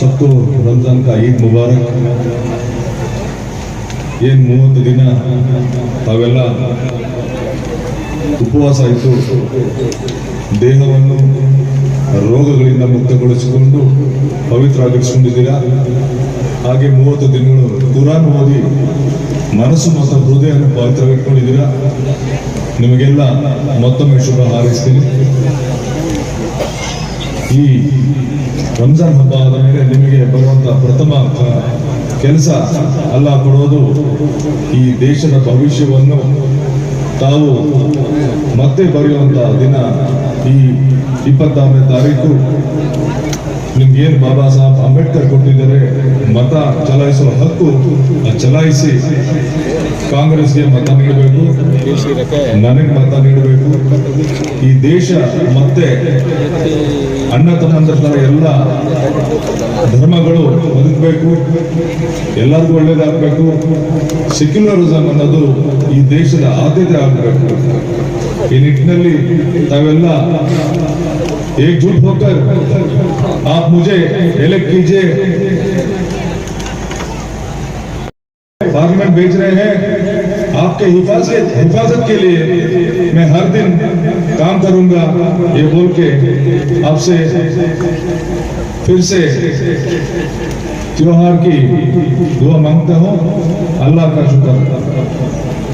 सबको रमजान का ईद मुबारक ಏನು ಮೂವತ್ತು ದಿನ ತಾವೆಲ್ಲ ಉಪವಾಸ ಇದ್ದು ದೇಹವನ್ನು ರೋಗಗಳಿಂದ ಮುಕ್ತಗೊಳಿಸಿಕೊಂಡು ಪವಿತ್ರವಾಗಿರಿಸಿಕೊಂಡಿದ್ದೀರಾ ಹಾಗೆ ಮೂವತ್ತು ದಿನಗಳು ಕುರಾನ್ ಓದಿ ಮನಸ್ಸು ಮತ್ತು ಹೃದಯವನ್ನು ಪವಿತ್ರವಾಗಿಟ್ಕೊಂಡಿದ್ದೀರಾ ನಿಮಗೆಲ್ಲ ಮತ್ತೊಮ್ಮೆ ಶುಭ ಹಾರೈಸ್ತೀನಿ ಈ ರಂಜಾನ್ ಹಬ್ಬ ಆದ ಮೇಲೆ ನಿಮಗೆ ಬರುವಂತ ಪ್ರಥಮ ಕೆಲಸ ಅಲ್ಲ ಕೊಡೋದು ಈ ದೇಶದ ಭವಿಷ್ಯವನ್ನು ತಾವು ಮತ್ತೆ ಬರೆಯುವಂತಹ ದಿನ ಈ ಇಪ್ಪತ್ತಾರನೇ ತಾರೀಕು. ನಿಮ್ಗೇನು ಬಾಬಾ ಸಾಹೇಬ್ ಅಂಬೇಡ್ಕರ್ ಕೊಟ್ಟಿದ್ದಾರೆ, ಮತ ಚಲಾಯಿಸುವ ಹಕ್ಕು ಚಲಾಯಿಸಿ ಕಾಂಗ್ರೆಸ್ಗೆ ಮತ ನೀಡಬೇಕು, ನನಗೆ ಮತ ನೀಡಬೇಕು. ಈ ದೇಶ ಮತ್ತೆ ಅಣ್ಣ ತಮ್ಮಂದ್ರ ತರ ಎಲ್ಲ ಧರ್ಮಗಳು ಬದುಕಬೇಕು ಎಲ್ಲರಿಗೂ ಒಳ್ಳೇದಾಗಬೇಕು ಸೆಕ್ಯುಲರಿಸಮ್ ಅನ್ನೋದು ಈ ದೇಶದ ಆದ್ಯತೆ ಆಗಬೇಕು ಈ ನಿಟ್ಟಿನಲ್ಲಿ ತಾವೆಲ್ಲ एकजुट होकर आप मुझे इलेक्ट कीजिए पार्लियामेंट भेज रहे हैं آپ کے حفاظت حفاظت کے لیے میں ہر دن کام کروں گا، یہ بول کے آپ سے پھر سے تیوہار کی دعا مانگتا ہوں۔ اللہ کا شکر۔